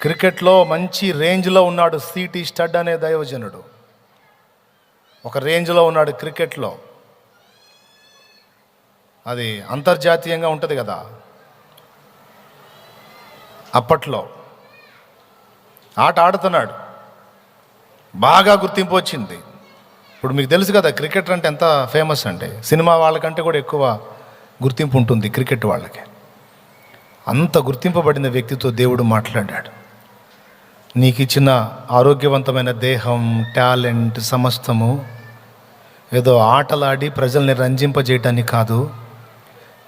క్రికెట్లో మంచి రేంజ్లో ఉన్నాడు సిటీ స్టడ్ అనే దైవజనుడు. ఒక రేంజ్లో ఉన్నాడు క్రికెట్లో. అది అంతర్జాతీయంగా ఉంటుంది కదా. అప్పట్లో ఆట ఆడుతున్నాడు. బాగా గుర్తింపు వచ్చింది. ఇప్పుడు మీకు తెలుసు కదా క్రికెటర్ అంటే ఎంత ఫేమస్ అంటే సినిమా వాళ్ళకంటే కూడా ఎక్కువ గుర్తింపు ఉంటుంది క్రికెట్ వాళ్ళకి. అంత గుర్తింపబడిన వ్యక్తితో దేవుడు మాట్లాడాడు. నీకు ఇచ్చిన ఆరోగ్యవంతమైన దేహం టాలెంట్ సమస్తము ఏదో ఆటలాడి ప్రజల్ని రంజింపజేయటానికి కాదు.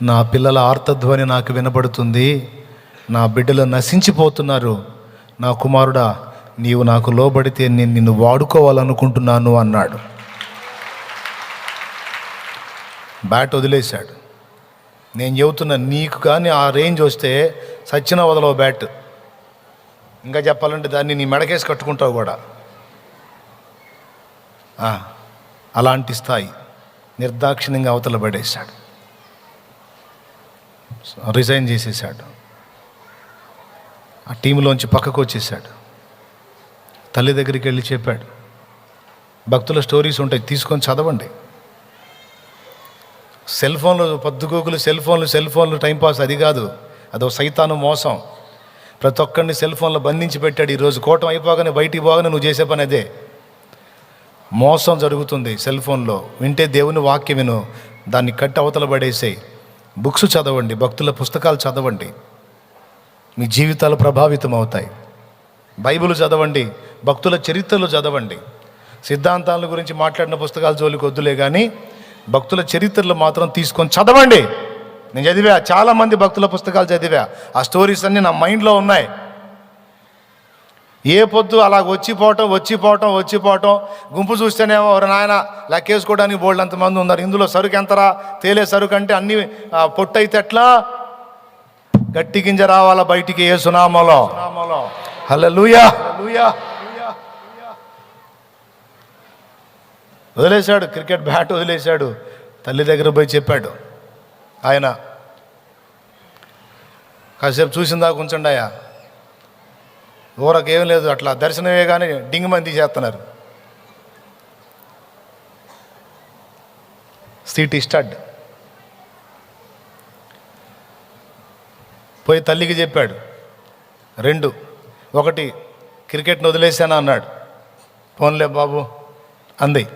నా పిల్లల ఆర్తధ్వని నాకు వినబడుతుంది. నా బిడ్డలు నశించిపోతున్నారు. నా కుమారుడా నీవు నాకు లోబడితే నేను నిన్ను వాడుకోవాలనుకుంటున్నాను అన్నాడు. బ్యాట్ వదిలేశాడు. నేను చెబుతున్నా నీకు కానీ ఆ రేంజ్ వస్తే సచ్చిన వదలవు బ్యాట్. ఇంకా చెప్పాలంటే దాన్ని నీ మెడకేసి కట్టుకుంటావు కూడా. అలాంటి స్థాయి నిర్దాక్షిణ్యంగా అవతల పడేశాడు. రిజైన్ చేసేసాడు ఆ టీంలోంచి పక్కకు వచ్చేసాడు తల్లి దగ్గరికి వెళ్ళి చెప్పాడు భక్తుల స్టోరీస్ ఉంటాయి తీసుకొని చదవండి. సెల్ ఫోన్లు పొద్దుగోకులు సెల్ ఫోన్లు సెల్ ఫోన్లు టైంపాస్ అది కాదు అదో సైతాను మోసం. ప్రతి ఒక్కరిని సెల్ ఫోన్లో బంధించి పెట్టాడు. ఈరోజు కోటం అయిపోగానే బయటికి పోగానే నువ్వు చేసే పని అదే. మోసం జరుగుతుంది సెల్ ఫోన్లో వింటే దేవుని వాక్యం విను. దాన్ని కట్టి అవతల పడేసేయి. బుక్స్ చదవండి భక్తుల పుస్తకాలు చదవండి. మీ జీవితాలు ప్రభావితం అవుతాయి. బైబిల్ చదవండి భక్తుల చరిత్రలు చదవండి. సిద్ధాంతాల గురించి మాట్లాడిన పుస్తకాలు జోలికి వద్దులే కానీ భక్తుల చరిత్రలు మాత్రం తీసుకొని చదవండి. నేను చదివా చాలామంది భక్తుల పుస్తకాలు చదివా. ఆ స్టోరీస్ అన్నీ నా మైండ్లో ఉన్నాయి. ఏ పొద్దు అలా వచ్చిపోవటం వచ్చిపోవటం వచ్చిపోవటం గుంపు చూస్తేనేమో ఎవరు నాయన లెక్కేసుకోవడానికి బోల్డ్ అంతమంది ఉన్నారు. ఇందులో సరుకు ఎంతరా? తేలే సరుకు అంటే అన్ని ఆ, పొట్టు అయితే ఎట్లా? గట్టి గింజ రావాలా బయటికి ఏ సునామలో హల్లెలూయా. వదిలేశాడు క్రికెట్ బ్యాట్ వదిలేశాడు. తల్లి దగ్గర పోయి చెప్పాడు ఆయన. కాసేపు చూసిందా ఉంచండి అయ్యా. ఊరకేం లేదు అట్లా దర్శనమే కానీ డింగ్ మంది చేస్తున్నారు. C T Studd. పోయి తల్లికి చెప్పాడు. రెండు. ఒకటి క్రికెట్ని వదిలేసాను అన్నాడు. పోన్లే బాబు అంది.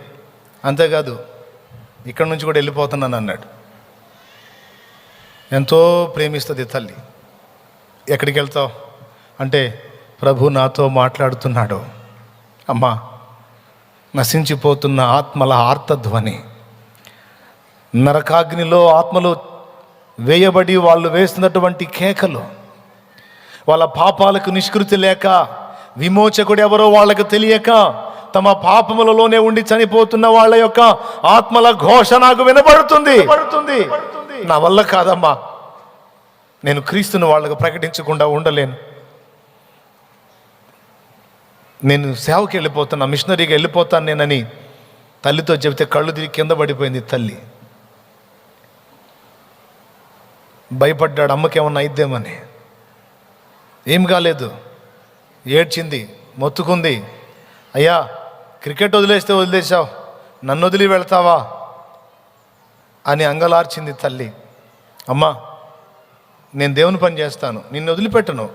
అంతేకాదు ఇక్కడి నుంచి కూడా వెళ్ళిపోతున్నాను అన్నాడు. ఎంతో ప్రేమిస్తుంది తల్లి. ఎక్కడికి వెళ్తావు? అంటే ప్రభు నాతో మాట్లాడుతున్నాడు. అమ్మా నశించిపోతున్న ఆత్మల ఆర్తధ్వని. నరకాగ్నిలో ఆత్మలు వేయబడి వాళ్ళు వేస్తున్నటువంటి కేకలు. వాళ్ళ పాపాలకు నిష్కృతి లేక విమోచకుడు ఎవరో వాళ్ళకు తెలియక తమ పాపములలోనే ఉండి చనిపోతున్న వాళ్ళ యొక్క ఆత్మల ఘోష నాకు వినబడుతుంది. పడుతుంది నా వల్ల కాదమ్మా. నేను క్రీస్తుని వాళ్ళకు ప్రకటించకుండా ఉండలేను. నేను సేవకి వెళ్ళిపోతున్నా మిషనరీకి వెళ్ళిపోతాను నేనని తల్లితో చెబితే కళ్ళు తిరిగి కింద పడిపోయింది తల్లి. భయపడ్డాడు అమ్మకేమన్నా అయిద్దేమని. ఏం కాలేదు. ఏడ్చింది మొత్తుకుంది. అయ్యా క్రికెట్ వదిలేస్తే వదిలేసావు నన్ను వదిలి వెళ్తావా? అని అంగలార్చింది తల్లి. అమ్మా నేను దేవుని పని చేస్తాను. నిన్ను వదిలిపెట్టను.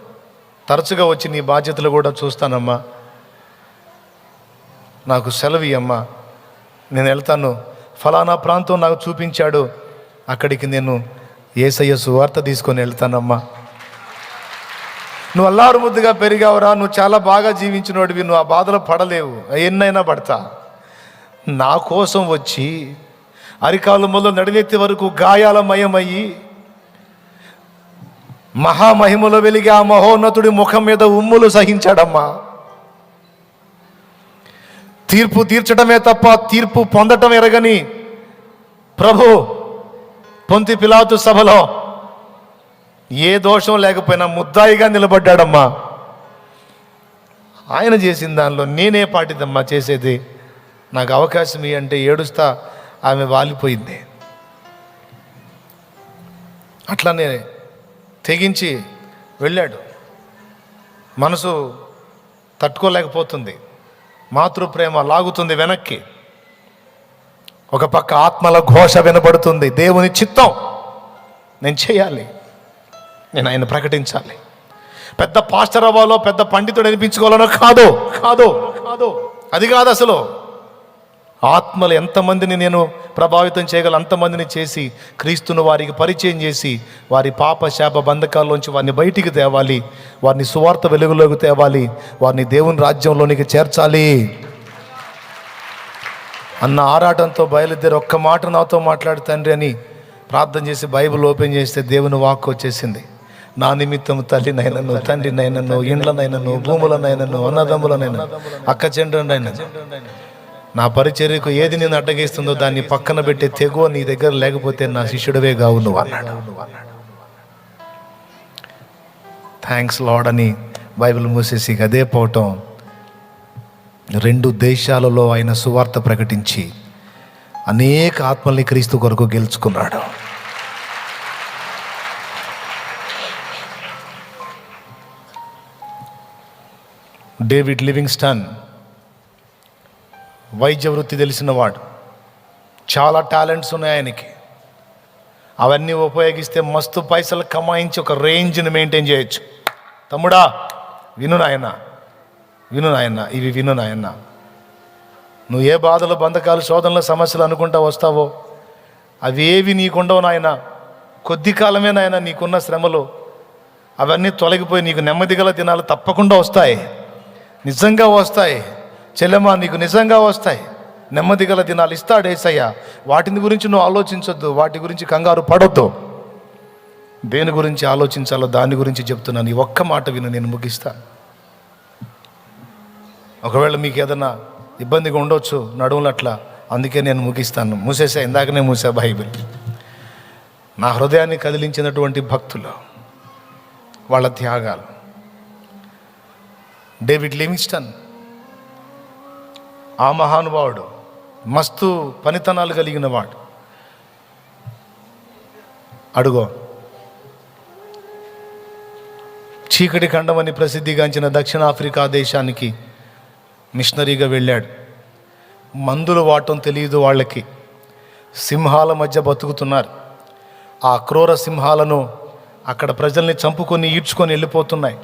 తరచుగా వచ్చి నీ బాధ్యతలు కూడా చూస్తానమ్మా. నాకు సెలవు అమ్మా నేను వెళ్తాను. ఫలానా ప్రాంతం నాకు చూపించాడు. అక్కడికి నేను ఏసయ్య సువార్త తీసుకొని వెళ్తానమ్మా. నువ్వు అల్లారు ముద్దుగా పెరిగావురా. నువ్వు చాలా బాగా జీవించినోడివి. నువ్వు ఆ బాధలో పడలేవు. ఎన్నైనా పడతా. నా కోసం వచ్చి అరికాలు మొదలు నడినెత్తి వరకు గాయాలమయమయ్యి మహామహిమలో వెలిగి ఆ మహోన్నతుడి ముఖం మీద ఉమ్ములు సహించాడమ్మా. తీర్పు తీర్చడమే తప్ప తీర్పు పొందటం ఎరగని ప్రభు పొంతి పిలాతు సభలో ఏ దోషం లేకపోయినా ముద్దాయిగా నిలబడ్డాడమ్మా. ఆయన చేసిన దానిలో నేనే పాటిదమ్మా చేసేది. నాకు అవకాశం ఇయ్యి అంటే ఏడుస్తా ఆమె వాలిపోయింది. అట్లానే తెగించి వెళ్ళాడు. మనసు తట్టుకోలేకపోతుంది. మాతృప్రేమ లాగుతుంది వెనక్కి. ఒక పక్క ఆత్మల ఘోష వినబడుతుంది. దేవుని చిత్తం. నేను చేయాలి. నేను ఆయన ప్రకటించాలి. పెద్ద పాస్టర్ అవ్వాలో పెద్ద పండితుడు అనిపించుకోవాలనో కాదు. కాదు. కాదు. అది కాదు అసలు. ఆత్మలు ఎంతమందిని నేను ప్రభావితం చేయగల అంతమందిని చేసి క్రీస్తును వారికి పరిచయం చేసి వారి పాప శాప బంధకాల్లోంచి వారిని బయటికి తేవాలి వారిని సువార్త వెలుగులోకి తేవాలి వారిని దేవుని రాజ్యంలోనికి చేర్చాలి. అన్న ఆరాటంతో బయలుదేరి ఒక్క మాట నాతో మాట్లాడు తండ్రి అని ప్రార్థన చేసి బైబిల్ ఓపెన్ చేస్తే దేవుని వాక్ వచ్చేసింది. నా నిమిత్తం తల్లినైనను తండ్రినైనను ఇండ్లనైనను భూములనైనను అన్నదమ్ములనైనా అక్క చెండ్రనైనా నా పరిచర్యకు ఏది నేను అడ్డగిస్తుందో దాన్ని పక్కన పెట్టే తెగువ నీ దగ్గర లేకపోతే నా శిష్యుడవే కావు నువ్వు అన్నాడు. థ్యాంక్స్ లాడ్ అని బైబిల్ మూసేసి అదే పోవటం రెండు దేశాలలో ఆయన సువార్త ప్రకటించి అనేక ఆత్మల్ని క్రీస్తు కొరకు గెలుచుకున్నాడు. డేవిడ్ లివింగ్స్టన్ వైద్య వృత్తి తెలిసినవాడు చాలా టాలెంట్స్ ఉన్నాయి ఆయనకి. అవన్నీ ఉపయోగిస్తే మస్తు పైసలు కమాయించి ఒక రేంజ్ని మెయింటైన్ చేయొచ్చు. తమ్ముడా విను నాయన. విను నాయన. ఇవి విను నాయన. నువ్వు ఏ బాధలు బంధకాలు శోధనలు సమస్యలు అనుకుంటా వస్తావో అవి ఏవి నీకుండవు నాయన. కొద్ది కాలమే నాయన నీకున్న శ్రమలు. అవన్నీ తొలగిపోయి నీకు నెమ్మది గల దినాలు తప్పకుండా వస్తాయి. నిజంగా వస్తాయి. చెల్లెమ్మ నీకు నిజంగా వస్తాయి. నెమ్మది గల దినాలు ఇస్తాడు ఏసయ్య. వాటిని గురించి నువ్వు ఆలోచించొద్దు వాటి గురించి కంగారు పడొద్దు. దేని గురించి ఆలోచించాలో దాని గురించి చెప్తున్నాను ఈ ఒక్క మాట విను నేను ముగిస్తాను ఒకవేళ మీకు ఏదైనా ఇబ్బందిగా ఉండొచ్చు నడువులట్లా అందుకే నేను ముగిస్తాను. మూసేసా ఇందాకనే మూసా బైబిల్. నా హృదయాన్ని కదిలించినటువంటి భక్తులు వాళ్ళ త్యాగాలు. డేవిడ్ లివింగ్స్టన్ ఆ మహానుభావుడు మస్తు పనితనాలు కలిగిన వాడు అడుగో. చీకటి ఖండమని ప్రసిద్ధిగాంచిన దక్షిణాఫ్రికా దేశానికి మిషనరీగా వెళ్ళాడు. మందులు వాడటం తెలియదు వాళ్ళకి. సింహాల మధ్య బతుకుతున్నారు. ఆ క్రూర సింహాలను అక్కడ ప్రజల్ని చంపుకొని ఈడ్చుకొని వెళ్ళిపోతున్నాయి.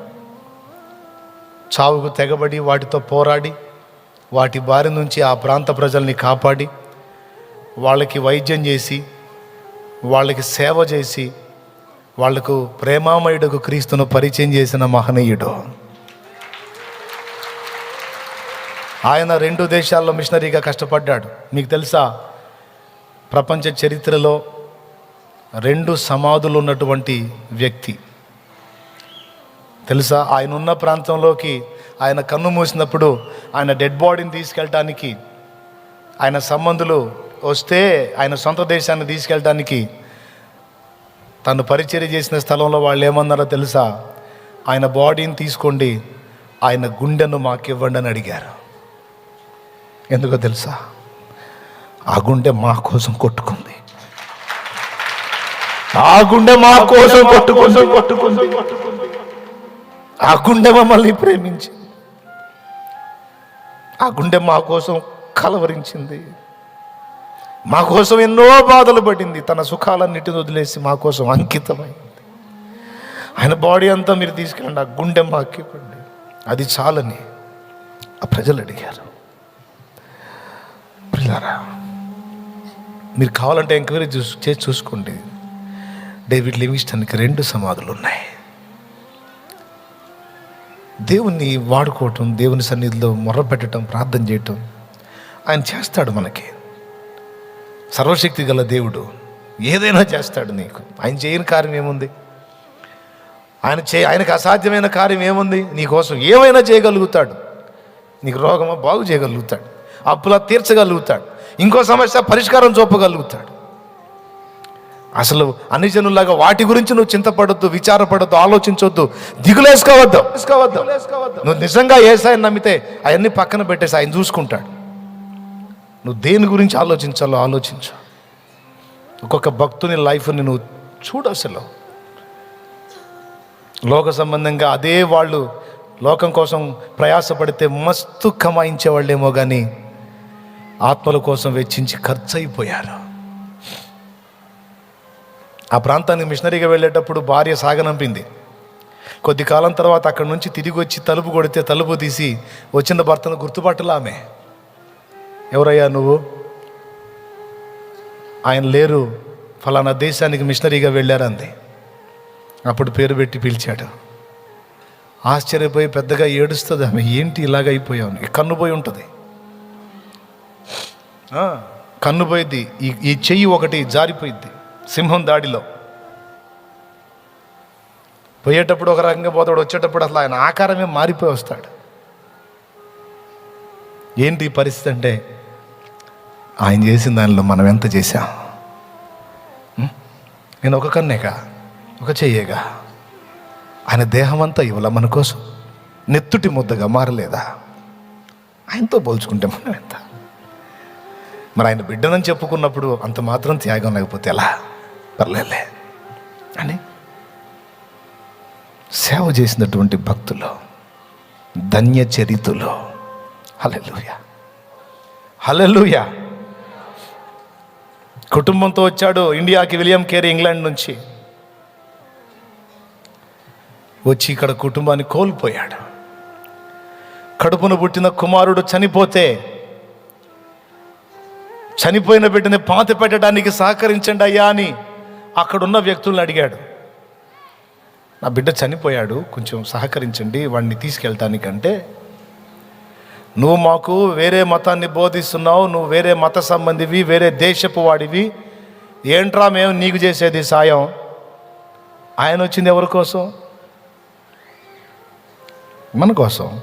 చావుకు తెగబడి వాటితో పోరాడి వాటి బారి నుంచి ఆ ప్రాంత ప్రజల్ని కాపాడి వాళ్ళకి వైద్యం చేసి వాళ్ళకి సేవ చేసి వాళ్ళకు ప్రేమామయుడుకు క్రీస్తును పరిచయం చేసిన మహనీయుడు. ఆయన రెండు దేశాల్లో మిషనరీగా కష్టపడ్డాడు. మీకు తెలుసా? ప్రపంచ చరిత్రలో రెండు సమాధులు ఉన్నటువంటి వ్యక్తి. తెలుసా? ఆయన ఉన్న ప్రాంతంలోకి ఆయన కన్ను మూసినప్పుడు ఆయన డెడ్ బాడీని తీసుకెళ్ళటానికి ఆయన సంబంధులు వస్తే ఆయన సొంత దేశాన్ని తీసుకెళ్ళటానికి తను పరిచర్య చేసిన స్థలంలో వాళ్ళు ఏమన్నారో తెలుసా? ఆయన బాడీని తీసుకోండి ఆయన గుండెను మాకివ్వండి అని అడిగారు. ఎందుకో తెలుసా? ఆ గుండె మా కోసం కొట్టుకుంది. ఆ గుండె మా కోసం కొట్టుకుంది. కొట్టుకుంది ఆ గుండె మమ్మల్ని ప్రేమించి ఆ గుండె మా కోసం కలవరించింది. మా కోసం ఎన్నో బాధలు పడింది. తన సుఖాలన్నిటిని వదిలేసి మా కోసం అంకితమైంది. ఆయన బాడీ అంతా మీరు తీసుకెళ్ళండి. ఆ గుండె మాకు ఇవ్వండి. అది చాలని ఆ ప్రజలు అడిగారు. పిల్లారా మీరు కావాలంటే ఎంక్వైరీ చూసి చేసి చూసుకోండి. డేవిడ్ లివింగ్స్టన్కి రెండు సమాధులు ఉన్నాయి దేవుణ్ణి వాడుకోవటం దేవుని సన్నిధిలో మొర్రపెట్టడం ప్రార్థన చేయటం ఆయన చేస్తాడు మనకి. సర్వశక్తి గల దేవుడు ఏదైనా చేస్తాడు నీకు. ఆయన చేయని కార్యం ఏముంది? ఆయన చే ఆయనకు అసాధ్యమైన కార్యం ఏముంది? నీకోసం ఏమైనా చేయగలుగుతాడు. నీకు రోగమా బాగు చేయగలుగుతాడు. అప్పులా తీర్చగలుగుతాడు. ఇంకో సమస్య పరిష్కారం చూపగలుగుతాడు. అసలు అన్ని జనుల్లాగా వాటి గురించి నువ్వు చింతపడద్దు విచారపడద్దు ఆలోచించొద్దు. దిగులేసుకోవద్దు వేసుకోవద్దు. నువ్వు నిజంగా ఏసాయని నమ్మితే అవన్నీ పక్కన పెట్టేసి ఆయన చూసుకుంటాడు. నువ్వు దేని గురించి ఆలోచించాలో ఆలోచించు. ఒక్కొక్క భక్తుని లైఫ్ని నువ్వు చూడు అసలు. లోక సంబంధంగా అదే వాళ్ళు లోకం కోసం ప్రయాసపడితే మస్తు కమాయించే వాళ్ళేమో కానీ ఆత్మల కోసం వెచ్చించి ఖర్చు అయిపోయారు. ఆ ప్రాంతానికి మిషనరీగా వెళ్ళేటప్పుడు భార్య సాగనంపింది. కొద్ది కాలం తర్వాత అక్కడి నుంచి తిరిగి వచ్చి తలుపు కొడితే తలుపు తీసి వచ్చిన భర్తను గుర్తుపట్టలా ఆమె. ఎవరయ్యా నువ్వు? ఆయన లేరు. ఫలానా దేశానికి మిషనరీగా వెళ్ళారంది. అప్పుడు పేరు పెట్టి పిలిచాడు. ఆశ్చర్యపోయి పెద్దగా ఏడుస్తుంది ఆమె. ఏంటి ఇలాగ అయిపోయావు కన్నుపోయి కన్ను పోయి ఉంటుంది. కన్నుపోయిద్ది కన్ను పోయిద్ది. ఈ ఈ చెయ్యి ఒకటి జారిపోయిద్ది. సింహం దాడిలో. పోయేటప్పుడు ఒక రకంగా పోతాడు వచ్చేటప్పుడు అసలు ఆయన ఆకారమే మారిపోయి వస్తాడు. ఏంటి పరిస్థితి అంటే ఆయన చేసిన దానిలో మనం ఎంత చేశాం? నేను ఒక కన్నేగా ఒక చెయ్యేగా. ఆయన దేహం అంతా ఇవ్వాల మన కోసం? నెత్తుటి ముద్దగా మారలేదా? ఆయనతో పోల్చుకుంటే మనం ఎంత? మరి ఆయన బిడ్డనని చెప్పుకున్నప్పుడు అంత మాత్రం త్యాగం లేకపోతే ఎలా? పర్లేలే అని సేవ చేసినటువంటి భక్తులు ధన్య చరితులు. హలెలుయ హలెలుయ కుటుంబంతో వచ్చాడు ఇండియాకి విలియం కేరీ ఇంగ్లాండ్ నుంచి. వచ్చి ఇక్కడ కుటుంబాన్ని కోల్పోయాడు. కడుపున పుట్టిన కుమారుడు చనిపోతే చనిపోయిన బిడ్డని పాత పెట్టడానికి సహకరించండి అయ్యా అని అక్కడున్న వ్యక్తులను అడిగాడు. నా బిడ్డ చనిపోయాడు కొంచెం సహకరించండి వాడిని తీసుకెళ్తానికంటే. నువ్వు మాకు వేరే మతాన్ని బోధిస్తున్నావు నువ్వు వేరే మత సంబంధివి వేరే దేశపు వాడివి. ఏంట్రా మేము నీకు చేసేది సాయం? ఆయన వచ్చింది ఎవరి కోసం? మన కోసం.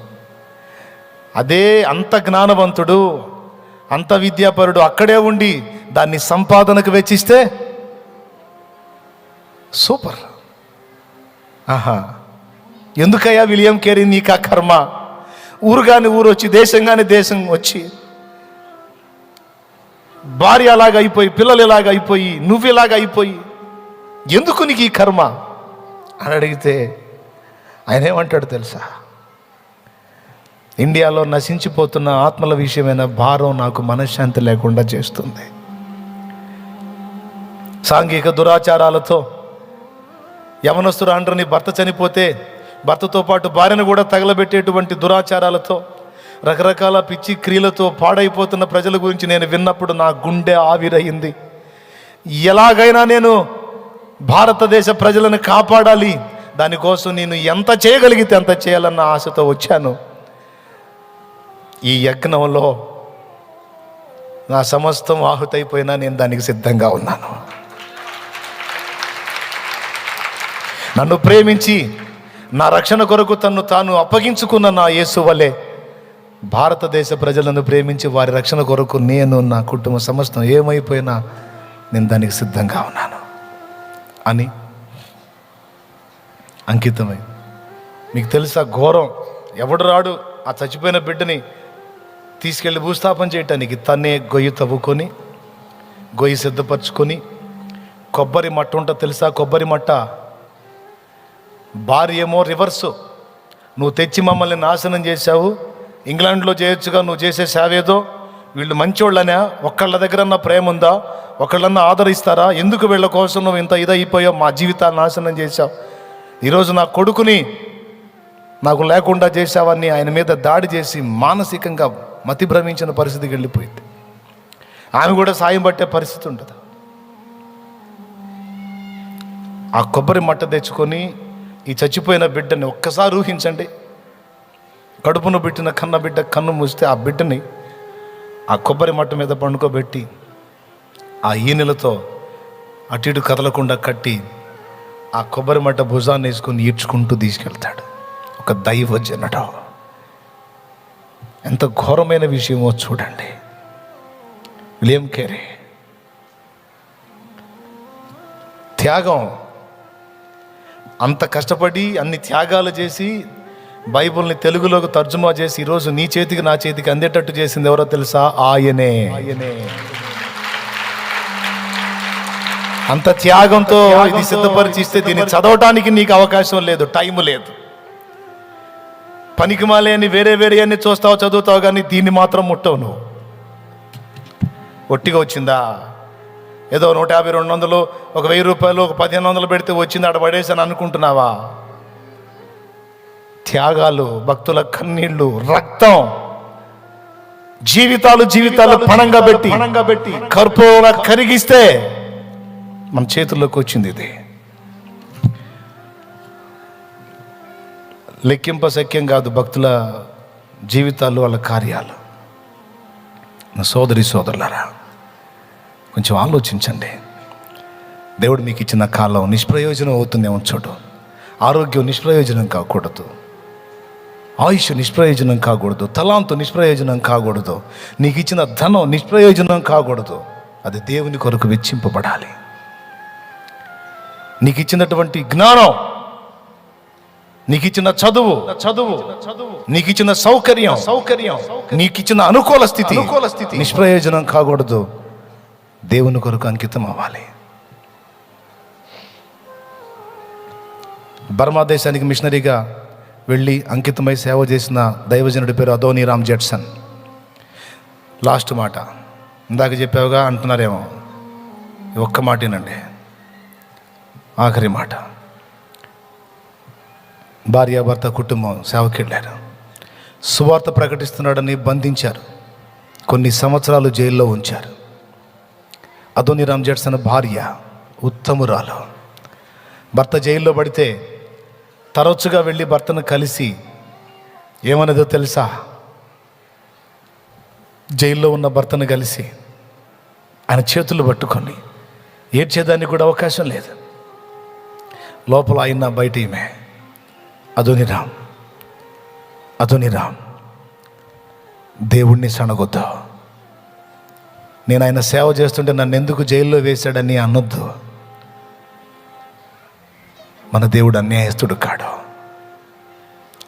అదే అంత జ్ఞానవంతుడు అంత విద్యాపరుడు అక్కడే ఉండి దాన్ని సంపాదనకు వెచ్చిస్తే సూపర్. ఆహా. ఎందుకయ్యా విలియం కేరీ నీకు ఆ కర్మ? ఊరుగాని ఊరు వచ్చి దేశంగాని దేశం వచ్చి భార్య అలాగ అయిపోయి పిల్లలు ఇలాగ అయిపోయి నువ్వు ఇలాగ అయిపోయి ఎందుకు నీకు ఈ కర్మ? అని అడిగితే ఆయన ఏమంటాడు తెలుసా? ఇండియాలో నశించిపోతున్న ఆత్మల విషయమైన భారం నాకు మనశ్శాంతి లేకుండా చేస్తుంది. సాంఘిక దురాచారాలతో యవనస్తుడు అండ్రని భర్త చనిపోతే భర్తతో పాటు భార్యను కూడా తగలబెట్టేటువంటి దురాచారాలతో రకరకాల పిచ్చి క్రియలతో పాడైపోతున్న ప్రజల గురించి నేను విన్నప్పుడు నా గుండె ఆవిరయ్యింది ఎలాగైనా నేను భారతదేశ ప్రజలను కాపాడాలి. దానికోసం నేను ఎంత చేయగలిగితే అంత చేయాలన్న ఆశతో వచ్చాను. ఈ యజ్ఞంలో నా సమస్తం ఆహుతైపోయినా నేను దానికి సిద్ధంగా ఉన్నాను. నన్ను ప్రేమించి నా రక్షణ కొరకు తన్ను తాను అప్పగించుకున్న నా యేసు వలె భారతదేశ ప్రజలను ప్రేమించి వారి రక్షణ కొరకు నేను నా కుటుంబ సమస్తం ఏమైపోయినా నేను దానికి సిద్ధంగా ఉన్నాను అని అంకితమై. మీకు తెలుసా ఘోరం. ఎవడు రాడు ఆ చచ్చిపోయిన బిడ్డని తీసుకెళ్ళి భూస్థాపన చేయటానికి తన్నే గొయ్యి తవ్వుకొని గొయ్యి సిద్ధపరచుకొని కొబ్బరి మట్ట ఉంటా తెలుసా కొబ్బరి మట్ట భార్యేమో రివర్సు. నువ్వు తెచ్చి మమ్మల్ని నాశనం చేశావు. ఇంగ్లాండ్లో చేయొచ్చుగా నువ్వు చేసే సేవేదో వీళ్ళు మంచోళ్ళనే. ఒక్కళ్ళ దగ్గరన్నా ప్రేమ ఉందా ఒకళ్ళన్నా ఆదరిస్తారా? ఎందుకు వీళ్ళ కోసం నువ్వు ఇంత ఇదైపోయావు? మా జీవితాన్ని నాశనం చేశావు. ఈరోజు నా కొడుకుని నాకు లేకుండా చేశావని ఆయన మీద దాడి చేసి మానసికంగా మతి భ్రమించిన పరిస్థితికి వెళ్ళిపోయింది. ఆమె కూడా సాయం పట్టే పరిస్థితి ఉంటుంది ఆ కొబ్బరి మట్ట తెచ్చుకొని ఈ చచ్చిపోయిన బిడ్డని ఒక్కసారి ఊహించండి. కడుపును పెట్టిన కన్న బిడ్డ కన్ను మూస్తే ఆ బిడ్డని ఆ కొబ్బరి మట్ట మీద పండుకోబెట్టి ఆ ఈనెలతో అటు ఇటు కదలకుండా కట్టి ఆ కొబ్బరి మట్ట భుజాన్ని వేసుకొని ఈడ్చుకుంటూ తీసుకెళ్తాడు. ఒక దైవజనుడు. ఎంత ఘోరమైన విషయమో చూడండి. William Carey. త్యాగం అంత కష్టపడి అన్ని త్యాగాలు చేసి బైబిల్ని తెలుగులోకి తర్జుమా చేసి ఈరోజు నీ చేతికి నా చేతికి అందేటట్టు చేసింది ఎవరో తెలుసా? ఆయనే. ఆయనే. అంత త్యాగంతో ఇది సిద్ధపరిచి ఇస్తే దీన్ని చదవటానికి నీకు అవకాశం లేదు టైం లేదు. పనికి మాలేని వేరే వేరే అన్ని చూస్తావు చదువుతావు కానీ దీన్ని మాత్రం ముట్టవు నువ్వు. ఒట్టిగా వచ్చిందా? ఏదో నూట యాభై రెండు వందలు ఒక వెయ్యి రూపాయలు ఒక పదిహేను వందలు పెడితే వచ్చింది ఆడ పడేసాను అనుకుంటున్నావా? త్యాగాలు భక్తుల కన్నీళ్ళు రక్తం జీవితాలు జీవితాలు పణంగా పెట్టి పణంగా పెట్టి. కర్పూర కరిగిస్తే మన చేతుల్లోకి వచ్చింది ఇది. లెక్కింప సఖ్యం కాదు భక్తుల జీవితాలు వాళ్ళ కార్యాలు. సోదరి సోదరులారా కొంచెం ఆలోచించండి. దేవుడు మీకు ఇచ్చిన కాలం నిష్ప్రయోజనం అవుతుందేమో చోటు ఆరోగ్యం నిష్ప్రయోజనం కాకూడదు. ఆయుష్ నిష్ప్రయోజనం కాకూడదు. తలాంతు నిష్ప్రయోజనం కాకూడదు. నీకు ఇచ్చిన ధనం నిష్ప్రయోజనం కాకూడదు. అది దేవుని కొరకు వెచ్చింపబడాలి. నీకు ఇచ్చినటువంటి జ్ఞానం నీకు ఇచ్చిన చదువు చదువు నీకు ఇచ్చిన సౌకర్యం సౌకర్యం నీకు ఇచ్చిన అనుకూల స్థితి అనుకూల స్థితి. నిష్ప్రయోజనం కాకూడదు. దేవుని కొరకు అంకితం అవ్వాలి. బర్మా దేశానికి మిషనరీగా వెళ్ళి అంకితమై సేవ చేసిన దైవజనుడి పేరు అదోని రామ్ జెట్సన్. లాస్ట్ మాట. ఇందాక చెప్పావుగా అంటున్నారేమో. ఒక్క మాటేనండి ఆఖరి మాట. భార్యాభర్త కుటుంబం సేవకి వెళ్ళారు సువార్త ప్రకటిస్తున్నాడని బంధించారు. కొన్ని సంవత్సరాలు జైల్లో ఉంచారు. అదోనిరామ్ రామ్ భార్య ఉత్తమురాలు. భర్త జైల్లో పడితే తరచుగా వెళ్ళి భర్తను కలిసి ఏమన్నదో తెలుసా? జైల్లో ఉన్న భర్తను కలిసి ఆయన చేతులు పట్టుకొని ఏడ్చేదానికి కూడా అవకాశం లేదు. లోపల ఆయన బయట ఈమె అదోని రామ్ దేవుణ్ణి సణగొద్దావు నేను ఆయన సేవ చేస్తుంటే నన్ను ఎందుకు జైల్లో వేశాడని అనొద్దు. మన దేవుడు అన్యాయస్తుడు కాడు.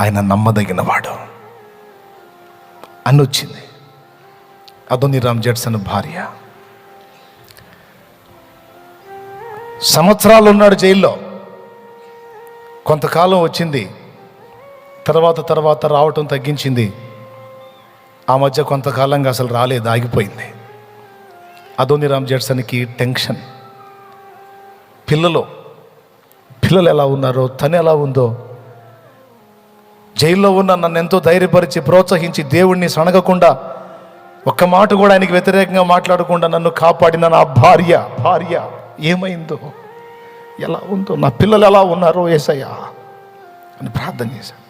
ఆయన నమ్మదగినవాడు. అని వచ్చింది అదొని రామ్ జడ్సన్ భార్య. సంవత్సరాలు ఉన్నాడు జైల్లో. కొంతకాలం వచ్చింది. తర్వాత తర్వాత రావటం తగ్గించింది. ఆ మధ్య కొంతకాలంగా అసలు రాలేదు ఆగిపోయింది. అదోని రామ్ జడ్సన్కి టెన్షన్. పిల్లలు పిల్లలు ఎలా ఉన్నారో తను ఎలా ఉందో జైల్లో ఉన్న నన్ను ఎంతో ధైర్యపరిచి ప్రోత్సహించి దేవుణ్ణి సణగకుండా ఒక్క మాట కూడా ఆయనకి వ్యతిరేకంగా మాట్లాడకుండా నన్ను కాపాడిన నా భార్య భార్య ఏమైందో ఎలా ఉందో నా పిల్లలు ఎలా ఉన్నారో ఏసయ్యా అని ప్రార్థన చేశాను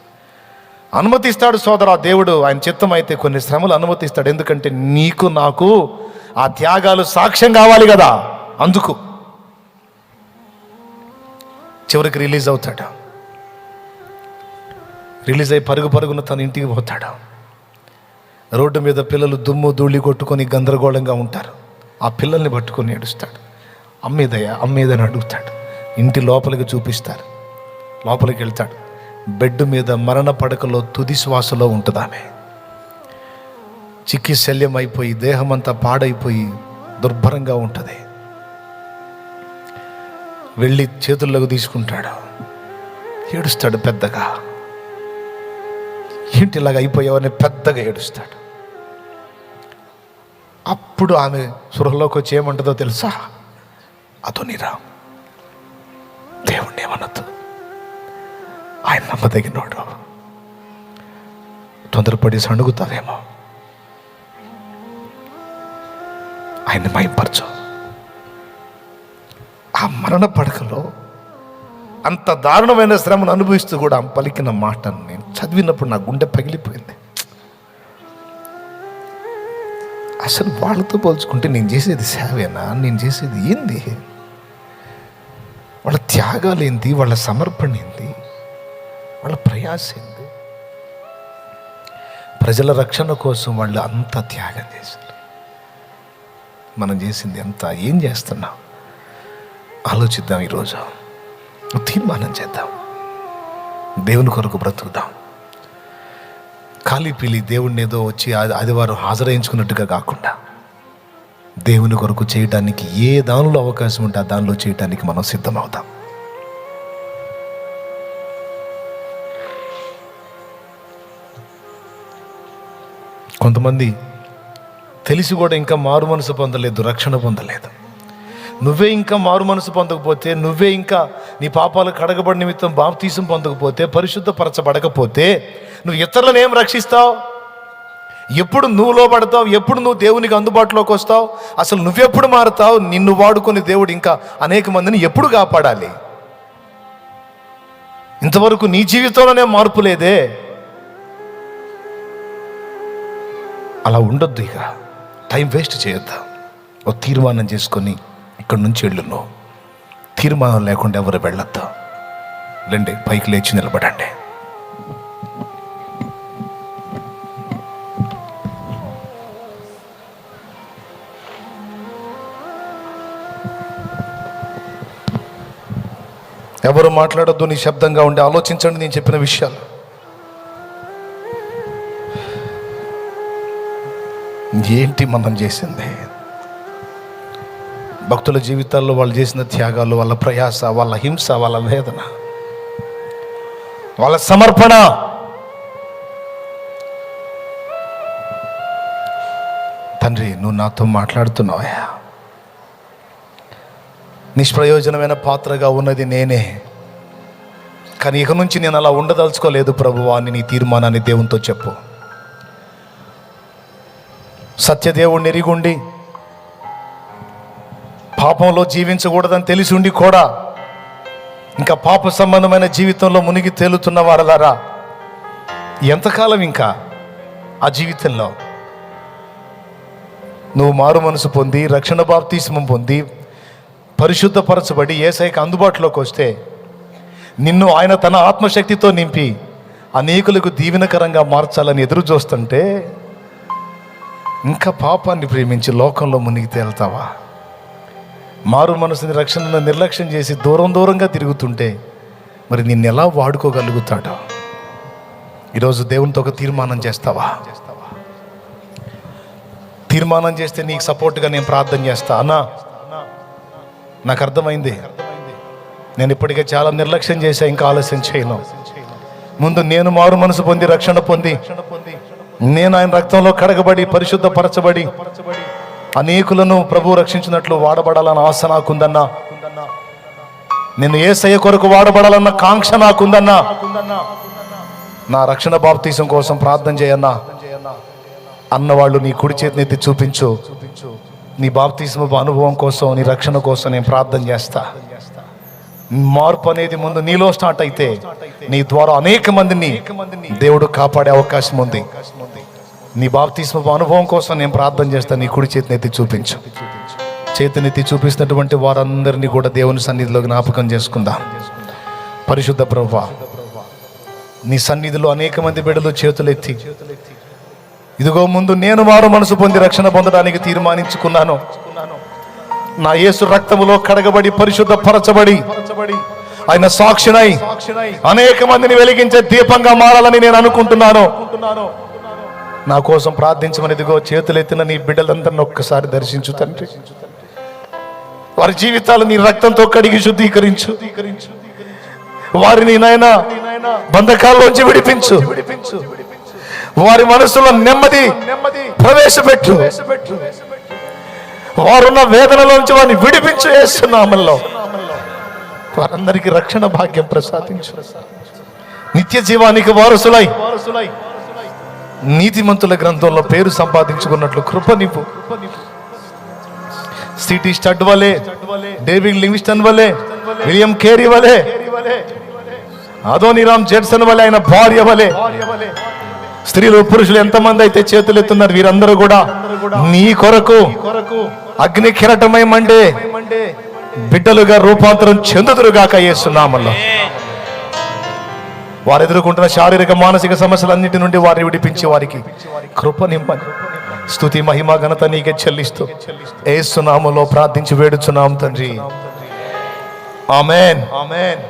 అనుమతిస్తాడు సోదరా దేవుడు. ఆయన చిత్తం అయితే కొన్ని శ్రమలు అనుమతిస్తాడు. ఎందుకంటే నీకు నాకు ఆ త్యాగాలు సాక్ష్యం కావాలి కదా. అందుకు చివరికి రిలీజ్ అవుతాడు. రిలీజ్ అయి పరుగు పరుగున తన ఇంటికి పోతాడు. రోడ్డు మీద పిల్లలు దుమ్ము ధూళి కొట్టుకొని గందరగోళంగా ఉంటారు. ఆ పిల్లల్ని పట్టుకొని ఏడుస్తాడు. అమ్మేదయ్యా అమ్మేదని అడుగుతాడు. ఇంటి లోపలికి చూపిస్తారు. లోపలికి వెళ్తాడు. బెడ్ మీద మరణ పడకలో తుది శ్వాసలో ఉంటుంది ఆమె చిక్కి శల్యం అయిపోయి దేహమంతా పాడైపోయి దుర్భరంగా ఉంటుంది. వెళ్ళి చేతుల్లోకి తీసుకుంటాడు. ఏడుస్తాడు పెద్దగా. ఏంటి ఇలాగ అయిపోయావని పెద్దగా ఏడుస్తాడు. అప్పుడు ఆమె సృహలోకి వచ్చి ఏమంటుందో తెలుసా? అతనిరా. దేవుణ్ణి ఏమనద్దు. ఆయన నమ్మదగినోడు. తొందరపడి సణుగుతావేమో. ఆయన్ని మైంపరచు ఆ మరణ పడకలో అంత దారుణమైన శ్రమను అనుభవిస్తూ కూడా ఆమె పలికిన మాటను నేను చదివినప్పుడు నా గుండె పగిలిపోయింది. అసలు వాళ్ళతో పోల్చుకుంటే నేను చేసేది సేవేనా? నేను చేసేది ఏంది? వాళ్ళ త్యాగాలు ఏంది వాళ్ళ సమర్పణ ఏంది? వాళ్ళ ప్రజల రక్షణ కోసం వాళ్ళు అంత త్యాగం చేశారు. మనం చేసింది ఎంత ఏం చేస్తున్నాం? ఆలోచిద్దాం ఈరోజు. తీర్మానం చేద్దాం. దేవుని కొరకు బ్రతుకుదాం. ఖాళీ పిలి దేవుణ్ణి ఏదో వచ్చి ఆదివారం హాజరైంచుకున్నట్టుగా కాకుండా దేవుని కొరకు చేయడానికి ఏ దానిలో అవకాశం ఉంటే ఆ దానిలో చేయటానికి మనం సిద్ధమవుతాం. కొంతమంది తెలిసి కూడా ఇంకా మారు మనసు పొందలేదు రక్షణ పొందలేదు. నువ్వే ఇంకా మారు మనసు పొందకపోతే నువ్వే ఇంకా నీ పాపాలు కడగబడి నిమిత్తం బాప్తీసం పొందకపోతే పరిశుద్ధపరచబడకపోతే నువ్వు ఇతరులను ఏం రక్షిస్తావు? ఎప్పుడు నువ్వు లోపడతావు ఎప్పుడు నువ్వు దేవునికి అందుబాటులోకి వస్తావు? అసలు నువ్వెప్పుడు మారుతావు? నిన్ను వాడుకొని దేవుడు ఇంకా అనేక మందిని ఎప్పుడు కాపాడాలి? ఇంతవరకు నీ జీవితంలోనే మార్పు లేదే? అలా ఉండొద్దు ఇక. Time waste చేయొద్దా. ఓ తీర్మానం చేసుకొని ఇక్కడి నుంచి వెళ్ళు తీర్మానం లేకుండా ఎవరు వెళ్ళొద్దు. రండి పైకి లేచి నిలబడండి. ఎవరు మాట్లాడొద్దు నీ శబ్దంగా ఉండి ఆలోచించండి నేను చెప్పిన విషయాలు. ఏంటి మనం చేసింది? భక్తుల జీవితాల్లో వాళ్ళు చేసిన త్యాగాలు వాళ్ళ ప్రయాస వాళ్ళ హింస వాళ్ళ వేదన వాళ్ళ సమర్పణ. తండ్రి నువ్వు నాతో మాట్లాడుతున్నావా నిష్ప్రయోజనమైన పాత్రగా ఉన్నది నేనే. కానీ ఇక నుంచి నేను అలా ఉండదలుచుకోలేదు ప్రభువా అని నీ తీర్మానాన్ని దేవునితో చెప్పు. సత్యదేవుణ్ణి ఎరిగుండి. పాపంలో జీవించకూడదని తెలిసి ఉండి కూడా. ఇంకా పాప సంబంధమైన జీవితంలో మునిగి తేలుతున్న వారలారా ఎంతకాలం ఇంకా ఆ జీవితంలో? నువ్వు మారు మనసు పొంది రక్షణ బాప్తీస్మం పొంది పరిశుద్ధపరచబడి ఏసైకి అందుబాటులోకి వస్తే నిన్ను ఆయన తన ఆత్మశక్తితో నింపి అనేకులకు దీవెనకరంగా మార్చాలని ఎదురు చూస్తుంటే ఇంకా పాపాన్ని ప్రేమించి లోకంలో మునిగి తేలుతావా? మారు మనసుని రక్షణను నిర్లక్ష్యం చేసి దూరం దూరంగా తిరుగుతుంటే మరి నిన్ను ఎలా వాడుకోగలుగుతాడు? ఈరోజు దేవునితో ఒక తీర్మానం చేస్తావా? తీర్మానం చేస్తే నీకు సపోర్ట్గా నేను ప్రార్థన చేస్తా. అన్నా నాకు అర్థమైంది. నేను ఇప్పటికే చాలా నిర్లక్ష్యం చేశా ఇంకా ఆలస్యం చేయను. ముందు నేను మారు మనసు పొంది రక్షణ పొంది నేను ఆయన రక్తంలో కడగబడి పరిశుద్ధపరచబడి అనేకులను ప్రభు రక్షించినట్లు వాడబడాలన్న ఆశ నాకుందన్నా. నేను ఏసయ్య కొరకు వాడబడాలన్న కాంక్ష నాకుందన్నా. నా రక్షణ బాప్తీసం కోసం ప్రార్థన చేయన్నా. అన్నవాళ్ళు నీ కుడి చేతిని ఎత్తి చూపించు. నీ బాప్తీసము అనుభవం కోసం నీ రక్షణ కోసం నేను ప్రార్థన చేస్తా. మార్పు అనేది ముందు నీలో స్టార్ట్ అయితే నీ ద్వారా అనేక మందిని దేవుడు కాపాడే అవకాశం ఉంది. నీ బాప్తీస్మ అనుభవం కోసం నేను ప్రార్థన చేస్తాను నీ కుడి చేతిని ఎత్తి చూపించు. చేతిని ఎత్తి చూపిస్తున్నటువంటి వారందరినీ కూడా దేవుని సన్నిధిలో జ్ఞాపకం చేసుకుందాం. పరిశుద్ధ ప్రభా నీ సన్నిధిలో అనేక మంది బిడ్డలు చేతులెత్తి ఇదిగో ముందు నేను వారు మనసు పొంది రక్షణ పొందడానికి తీర్మానించుకున్నాను. నా యేసు రక్తములో కడగబడి పరిశుద్ధ పరచబడి. ఆయన సాక్షినై అనేక మందిని వెలిగించే దీపంగా మారాలని నేను అనుకుంటున్నాను. నా కోసం ప్రార్థించమని ఇదిగో చేతులెత్తిన నీ బిడ్డలందరిని ఒక్కసారి దర్శించు తండ్రి. వారి జీవితాలు నీ రక్తంతో కడిగి శుద్ధీకరించు. వారిని నాయన బంధకాల్లోంచి విడిపించు. వారి మనసులో నెమ్మది ప్రవేశపెట్టు. వారున్న వేదనలోంచి వారిని విడిపించు వేస్తున్నామల్లో వారందరికీ రక్షణ భాగ్యం ప్రసాదించు. నిత్య జీవానికి వారసులై. నీతిమంతుల గ్రంథంలో పేరు సంపాదించుకున్నట్లు కృప సిటీ స్టడ్ వలే డేవిడ్ లింగ్స్టన్ వలే విలియం కేరీ వలే అదోనిరామ్ జెడ్సన్ వలె ఆయన భార్య వలె స్త్రీలు పురుషులు ఎంతమంది అయితే చేతులు ఎత్తున్నారు వీరందరూ కూడా నీ కొరకు. అగ్ని కిరటమై మండే బిడ్డలుగా రూపాంతరం చెందుదురుగాక చేస్తున్నామల్లో వారు ఎదుర్కొంటున్న శారీరక మానసిక సమస్యలన్నిటి నుండి వారిని విడిపించి వారికి కృప నింపని స్థుతి మహిమ ఘనత నీకే చెల్లిస్తూ ఏసునామలో ప్రార్థించి వేడుచున్నాం తండ్రి. ఆమెన్ ఆమెన్.